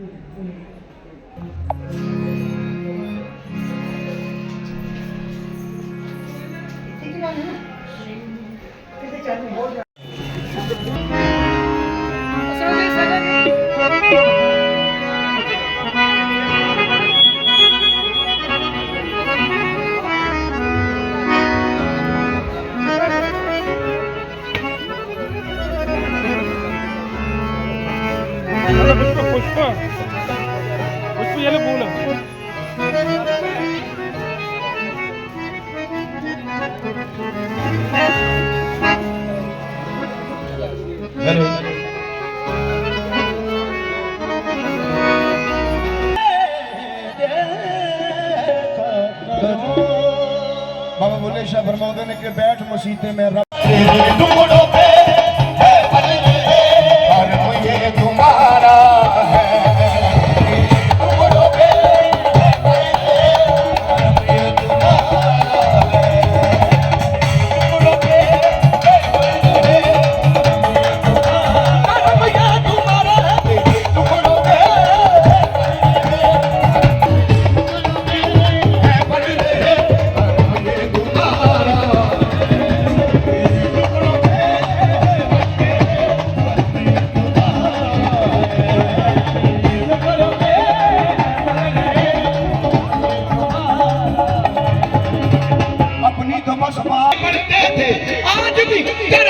응, 응. primer पढ़ते थे आज भी कर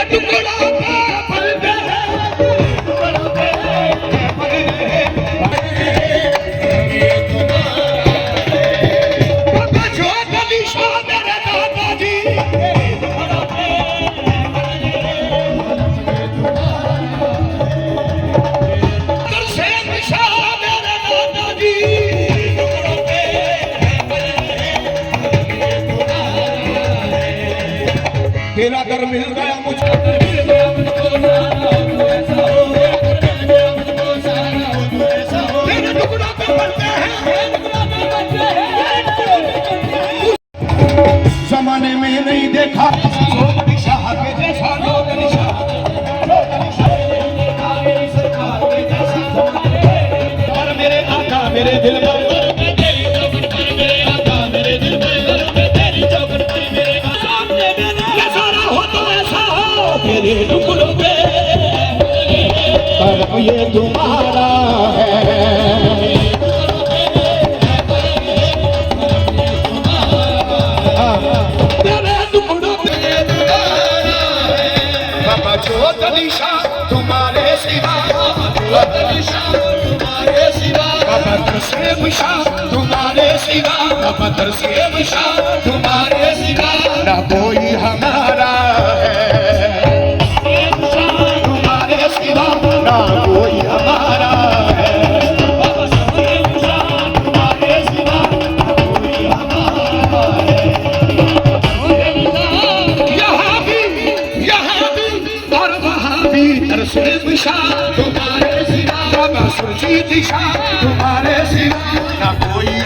से विषा तुम्हारे सिवा न पत्थर से विषा तुम्हारे सिवा न कोई हमारा कोई दिशा तुम्हारे सिवा ना कोई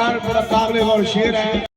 सरकार बड़ा काबिल और शेर है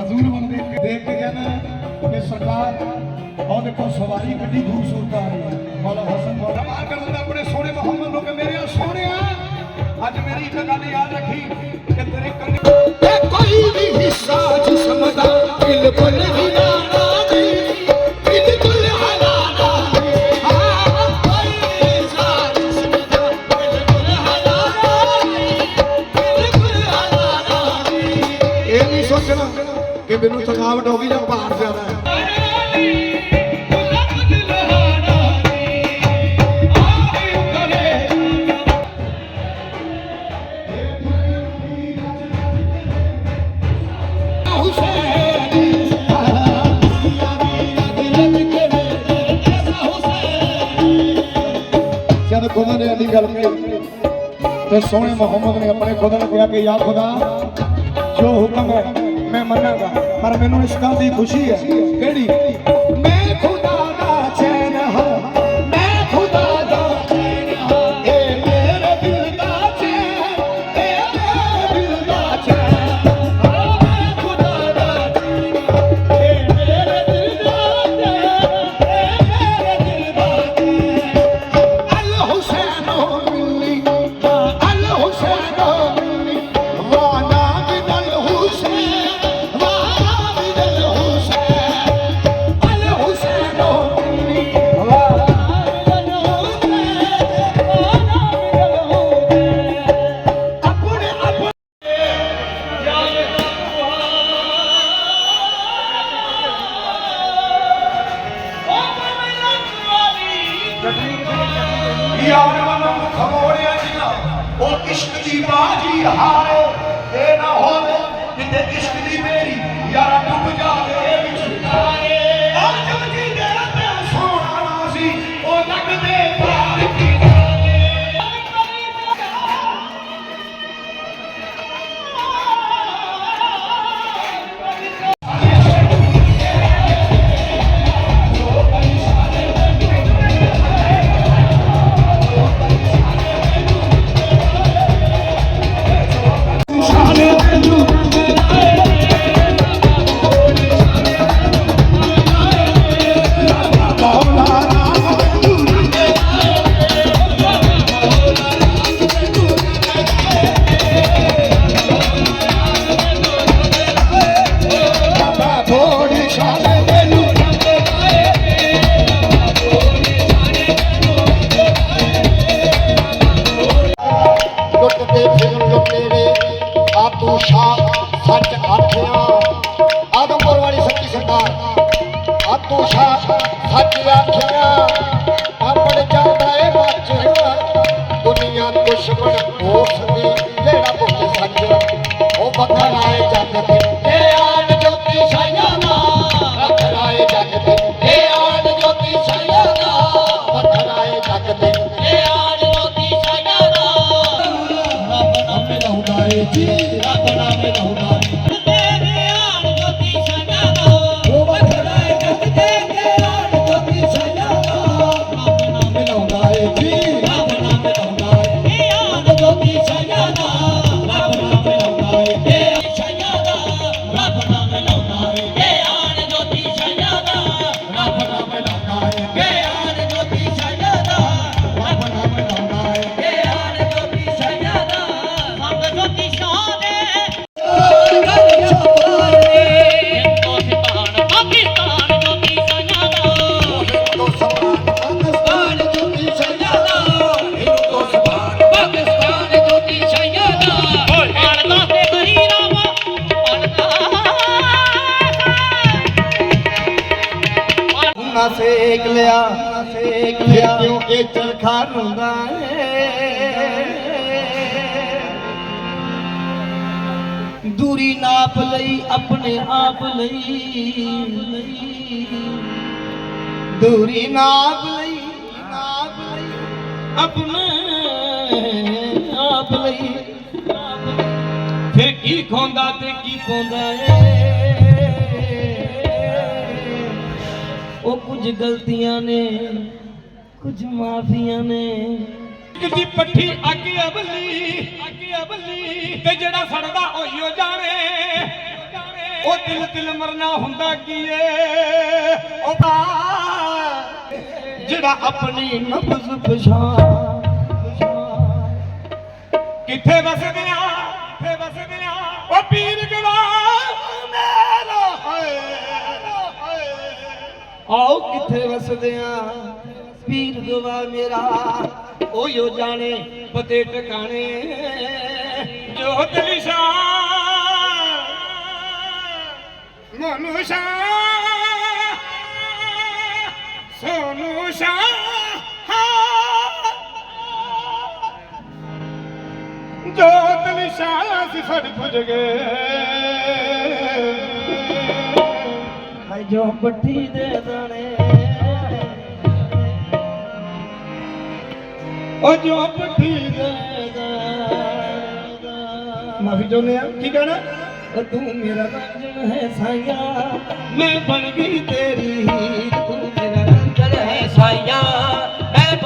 ਹਜ਼ੂਰ ਵੱਲ ਦੇਖ ਕੇ ਦੇਖ ਕੇ ਕਹਿੰਦਾ ਕਿ ਸਰਕਾਰ ਉਹ ਦੇਖੋ ਸਵਾਰੀ ਕਿੰਨੀ ਖੂਬਸੂਰਤ ਆ ਰਹੀ ਹੈ। ਮੌਲਾ ਹਸਨ ਮੌਲਾ ਮਾਰ ਕਰਨ ਦਾ ਆਪਣੇ ਸੋਹਣੇ ਮੁਹੰਮਦ ਨੂੰ ਕਿ ਮੇਰੇ ਸੋਹਣਿਆ ਅੱਜ ਮੇਰੀ ਇੱਕ ਗੱਲ ਯਾਦ ਰੱਖੀ ਕਿ ਤੇਰੇ ਕੰਨ ਕੋਈ ਵੀ ਹਿੱਸਾ ਜਿਸਮ ਦਾ ਬਿਲਕੁਲ ਨਹੀਂ ਆਊਟ ਹੋ ਗਈ ਜਾਂ ਪਾਰ ਜ਼ਿਆਦਾ ਹੈ। ਜਦ ਖੁਦਾ ਨੇ ਅਲੀ ਗੱਲ ਕਹੀ, ਤੇ ਸੋਹਣੇ ਮੁਹੰਮਦ ਨੇ ਆਪਣੇ ਖੁਦਾ ਨੂੰ ਕਿਹਾ ਕਿ ਯਾ ਖੁਦਾ, ਜੋ ਹੁਕਮ ਹੈ, ਮੈਂ ਮੰਨਾਂਗਾ। ਪਰ ਮੈਨੂੰ ਇਸ਼ਕਾਂ ਦੀ ਖੁਸ਼ੀ ਹੈ। ਕਿਹੜੀ? ਦੂਰੀ ਨਾਪ ਲਈ, ਆਪਣੇ ਆਪ ਲਈ। ਦੂਰੀ ਨਾਪ ਲਈ ਨਾਪ ਲਈ, ਆਪਣੇ ਆਪ ਲਈ। ਫਿਰ ਕੀ ਖੋਂਦਾ ਤੇ ਕੀ ਪੋਂਦਾ ਏ? ਉਹ ਕੁਝ ਗਲਤੀਆਂ ਨੇ, ਕੁਝ ਮਾਫੀਆਂ ਨੇ। ਕਿਦੀ ਪੱਠੀ ਅੱਗ ਅਵਲੀ ਬੱਲੀ ਆ ਬੱਲੀ ਤੇ ਜਿਹੜਾ ਸੜਦਾ ਹੋਈਓ ਜਾਵੇ ਉਹ ਦਿਲ ਦਿਲ ਮਰਨਾ ਹੁੰਦਾ ਕੀ ਏ? ਉਹ ਭਾ ਜਿਹੜਾ ਆਪਣੀ ਨਬਜ਼ ਪਛਾਣ। ਕਿੱਥੇ ਵਸਦੇ ਆ? ਕਿੱਥੇ ਵਸਦੇ ਆ? ਉਹ ਪੀਰ ਗੁਲਾਮ ਮੇਰਾ ਹੋਏ। ਆਓ ਕਿੱਥੇ ਵਸਦੇ ਆ? ਪੀਰ ਗਵਾ ਮੇਰਾ। ਓਯੋ ਜਾਣੇ, ਪਤੇ ਟਿਕਾਣੇ। ਜੋਤ ਨਿਸ਼ਾਨ ਮਨੂ ਸ਼ਾਹ। ਸੋਨੂ ਸ਼ਾਹ। ਜੋਤ ਨਿਸ਼ਾਨ ਸੀ ਫੜ ਪੁੱਜ ਗਏ। ਮੈਂ ਜੋ ਪੱਠੀ ਦੇ ਦਾਣੇ ਉਹ ਜੋ ਪੱਠੀ ਦੇ ਮਾਫੀ ਚਾਹੁੰਦੇ ਆ ਕੀ ਕਹਿਣਾ? ਉਹ ਤੂੰ ਮੇਰਾ ਰੰਜਨ ਹੈ ਸਾਇਆ ਮੈਂ ਬਣ ਗਈ ਤੇਰੀ ਤੂੰ ਮੇਰਾ ਰੰਜਨ ਹੈ ਸਾਇਆ ਮੈਂ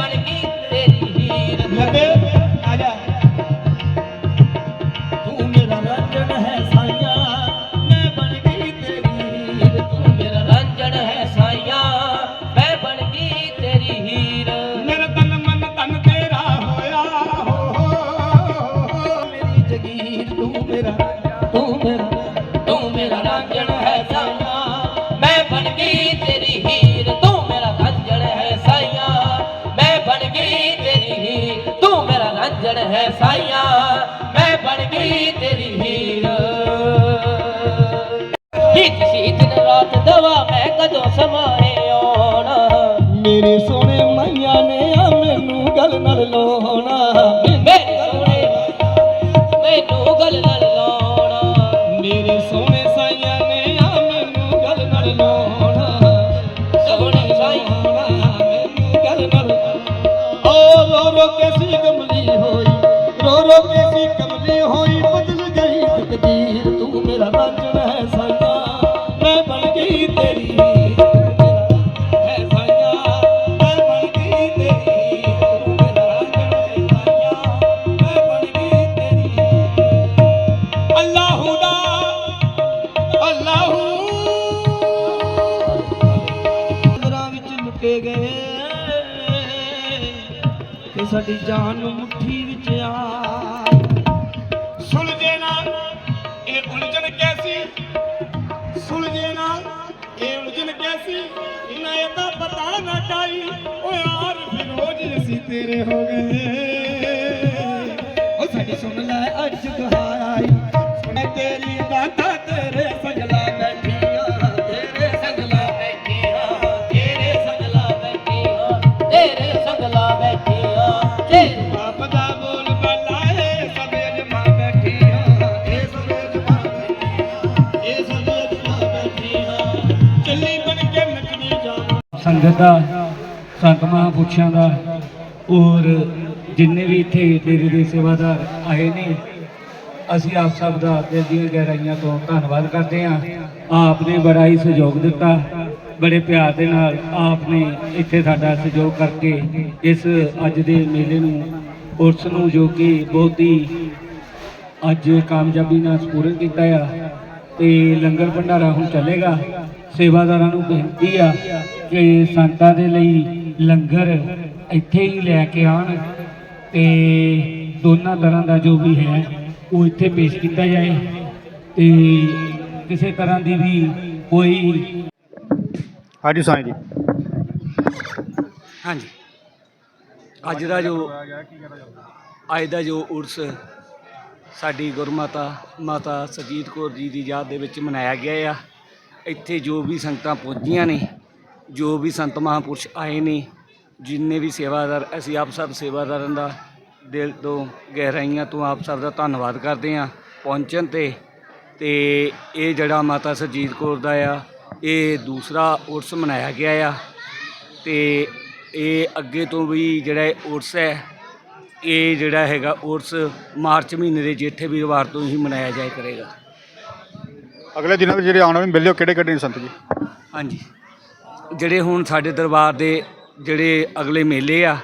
ਮੇਰੇ ਨਾ ਕਾਈ ਓ ਯਾਰ ਫਿਰੋਜ਼ ਅਸੀਂ ਤੇਰੇ ਹੋ ਗਏ। ਉਹ ਸਾਡੀ ਸੁਣ ਲੈ ਅੱਜ ਗਹਾਈ ਸੁਣੇ ਤੇਰੀ ਦਾਤਾ ਸੰਗਤ ਦਾ ਸੰਤ ਮਹਾਂਪੁਰਸ਼ਾਂ ਦਾ, ਔਰ ਜਿੰਨੇ ਵੀ ਇੱਥੇ ਡੇਰੇ ਦੇ ਸੇਵਾਦਾਰ ਆਏ ਨੇ, ਅਸੀਂ ਆਪ ਸਭ ਦਾ ਦਿਲ ਦੀਆਂ ਗਹਿਰਾਈਆਂ ਤੋਂ ਧੰਨਵਾਦ ਕਰਦੇ ਹਾਂ। ਆਪ ਨੇ ਬੜਾ ਹੀ ਸਹਿਯੋਗ ਦਿੱਤਾ। ਬੜੇ ਪਿਆਰ ਦੇ ਨਾਲ ਆਪ ਨੇ ਇੱਥੇ ਸਾਡਾ ਸਹਿਯੋਗ ਕਰਕੇ ਇਸ ਅੱਜ ਦੇ ਮੇਲੇ ਨੂੰ, ਉਸ ਨੂੰ ਜੋ ਕਿ ਬਹੁਤ ਹੀ ਅੱਜ ਕਾਮਯਾਬੀ ਨਾਲ ਸਪੂਰਨ ਕੀਤਾ ਆ, ਤੇ ਲੰਗਰ ਭੰਡਾਰਾ ਹੁਣ ਚੱਲੇਗਾ। ਸੇਵਾਦਾਰਾਂ ਨੂੰ ਬੇਨਤੀ ਆ ਕਿ ਸੰਤਾਂ ਦੇ ਲਈ ਲੰਗਰ ਇੱਥੇ ਹੀ ਲੈ ਕੇ ਆਣ ਤੇ ਦੋਨਾਂ ਤਰ੍ਹਾਂ ਦਾ ਜੋ ਵੀ ਹੈ ਉਹ ਇੱਥੇ ਪੇਸ਼ ਕੀਤਾ ਜਾਏ ਤੇ ਕਿਸੇ ਤਰ੍ਹਾਂ ਦੀ ਵੀ ਕੋਈ ਹਾਂਜੀ ਸਾਈਂ ਜੀ। ਹਾਂਜੀ। ਅੱਜ ਦਾ ਜੋ ਅੱਜ ਦਾ ਜੋ ਉਰਸ ਸਾਡੀ ਗੁਰਮਾਤਾ ਮਾਤਾ ਸਜੀਤ ਕੌਰ ਜੀ ਦੀ ਯਾਦ ਦੇ ਵਿੱਚ ਮਨਾਇਆ ਗਿਆ ਆ। ਇੱਥੇ ਜੋ ਵੀ ਸੰਗਤਾਂ ਪਹੁੰਚੀਆਂ ਨੇ ਜੋ ਵੀ ਸੰਤ ਮਹਾਂਪੁਰਸ਼ ਆਏ ਨੇ ਜਿੰਨੇ ਵੀ ਸੇਵਾਦਾਰ ਅਸੀਂ ਆਪ ਸਭ ਸੇਵਾਦਾਰਾਂ ਦਾ ਦਿਲ ਤੋਂ ਗਹਿਰਾਈਆਂ ਤੋਂ ਆਪ ਸਭ ਦਾ ਧੰਨਵਾਦ ਕਰਦੇ ਹਾਂ ਪਹੁੰਚਣ ਤੇ। ਤੇ ਇਹ ਜਿਹੜਾ ਮਾਤਾ ਸਰਜੀਤ ਕੌਰ ਦਾ ਆ ਇਹ ਦੂਸਰਾ ਉਰਸ ਮਨਾਇਆ ਗਿਆ ਆ। ਤੇ ਇਹ ਅੱਗੇ ਤੋਂ ਵੀ ਜਿਹੜਾ ਉਰਸ ਹੈ ਇਹ ਜਿਹੜਾ ਹੈਗਾ ਉਰਸ ਮਾਰਚ ਮਹੀਨੇ ਦੇ ਜੇਠੇ ਵੀਰਵਾਰ ਤੋਂ ਹੀ ਮਨਾਇਆ ਜਾਇਆ ਕਰੇਗਾ। ਅਗਲੇ ਦਿਨਾਂ ਵਿੱਚ ਜਿਹੜੇ ਆਉਣ ਵਾਲੇ ਮੇਲੇ ਉਹ ਕਿਹੜੇ ਕਿਹੜੇ ਨੇ ਸੰਤ ਜੀ? ਹਾਂਜੀ। ਜਿਹੜੇ ਹੁਣ ਸਾਡੇ ਦਰਬਾਰ ਦੇ ਜਿਹੜੇ ਅਗਲੇ ਮੇਲੇ ਆ,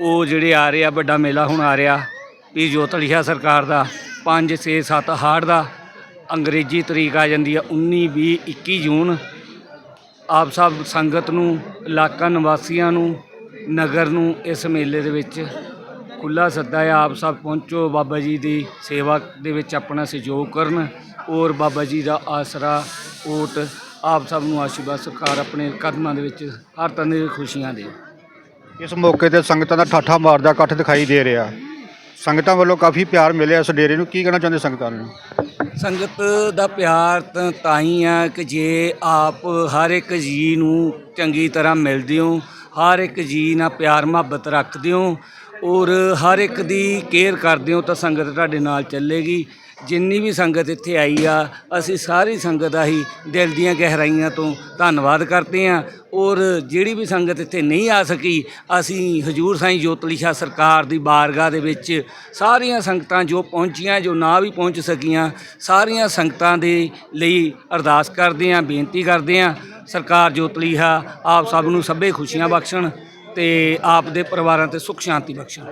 ਉਹ ਜਿਹੜੇ ਆ ਰਹੇ ਆ, ਵੱਡਾ ਮੇਲਾ ਹੁਣ ਆ ਰਿਹਾ, ਵੀ ਜੋਤਲੀਆ ਸਰਕਾਰ ਦਾ 5 6 7 ਹਾੜ ਦਾ, ਅੰਗਰੇਜ਼ੀ ਤਰੀਕ ਆ ਜਾਂਦੀ ਆ 19 20 21 ਜੂਨ। ਆਪ ਸਭ ਸੰਗਤ ਨੂੰ, ਇਲਾਕਾ ਨਿਵਾਸੀਆਂ ਨੂੰ, ਨਗਰ ਨੂੰ ਇਸ ਮੇਲੇ ਦੇ ਵਿੱਚ ਖੁੱਲਾ ਸੱਦਾ ਹੈ ਆਪ ਸਭ ਪਹੁੰਚੋ, ਬਾਬਾ ਜੀ ਦੀ ਸੇਵਾ ਦੇ ਵਿੱਚ ਆਪਣਾ ਸਹਿਯੋਗ ਕਰਨ, ਔਰ ਬਾਬਾ ਜੀ ਦਾ ਆਸਰਾ ਓਟ ਆਪ ਸਭ ਨੂੰ ਆਸ਼ੀਰਵਾਦ ਸਰਕਾਰ ਆਪਣੇ ਕਦਮਾਂ ਦੇ ਵਿੱਚ ਹਰ ਤਰ੍ਹਾਂ ਦੀ ਖੁਸ਼ੀਆਂ ਦੇ। ਇਸ ਮੌਕੇ ਤੇ ਸੰਗਤਾਂ ਦਾ ਠਾਠਾ ਮਾਰਦਾ ਇਕੱਠ ਦਿਖਾਈ ਦੇ ਰਿਹਾ। ਸੰਗਤਾਂ ਵੱਲੋਂ ਕਾਫੀ ਪਿਆਰ ਮਿਲਿਆ ਇਸ ਡੇਰੇ ਨੂੰ। ਕੀ ਕਹਿਣਾ ਚਾਹੁੰਦੇ ਸੰਗਤਾਂ ਨੂੰ? ਸੰਗਤ ਦਾ ਪਿਆਰ ਤਾਂ ਤਾਂ ਹੀ ਆ ਕਿ ਜੇ ਆਪ ਹਰ ਇੱਕ ਜੀ ਨੂੰ ਚੰਗੀ ਤਰ੍ਹਾਂ ਮਿਲਦੇ ਹੋ ਹਰ ਇੱਕ ਜੀ ਨਾਲ ਪਿਆਰ ਮੁਹੱਬਤ ਰੱਖਦੇ ਹੋ ਔਰ ਹਰ ਇੱਕ ਦੀ ਕੇਅਰ ਕਰਦੇ ਹੋ ਤਾਂ ਸੰਗਤ ਤੁਹਾਡੇ ਨਾਲ ਚੱਲੇਗੀ। ਜਿੰਨੀ ਵੀ ਸੰਗਤ ਇੱਥੇ ਆਈ ਆ, ਅਸੀਂ ਸਾਰੀ ਸੰਗਤ ਦਾ ਹੀ ਦਿਲ ਦੀਆਂ ਗਹਿਰਾਈਆਂ ਤੋਂ ਧੰਨਵਾਦ ਕਰਦੇ ਹਾਂ। ਔਰ ਜਿਹੜੀ ਵੀ ਸੰਗਤ ਇੱਥੇ ਨਹੀਂ ਆ ਸਕੀ, ਅਸੀਂ ਹਜੂਰ ਸਾਈਂ ਜੋਤਲੀ ਸ਼ਾਹ ਸਰਕਾਰ ਦੀ ਬਾਰਗਾਹ ਦੇ ਵਿੱਚ ਸਾਰੀਆਂ ਸੰਗਤਾਂ ਜੋ ਪਹੁੰਚੀਆਂ, ਜੋ ਨਾ ਵੀ ਪਹੁੰਚ ਸਕੀਆਂ, ਸਾਰੀਆਂ ਸੰਗਤਾਂ ਦੇ ਲਈ ਅਰਦਾਸ ਕਰਦੇ ਹਾਂ, ਬੇਨਤੀ ਕਰਦੇ ਹਾਂ। ਸਰਕਾਰ ਜੋਤਲੀ ਸ਼ਾਹ, ਆਪ ਸਭ ਨੂੰ ਸਭੇ ਖੁਸ਼ੀਆਂ ਬਖਸ਼ਣ ਤੇ ਆਪ ਦੇ ਪਰਿਵਾਰਾਂ ਤੇ ਸੁਖ ਸ਼ਾਂਤੀ ਬਖਸ਼ਣ।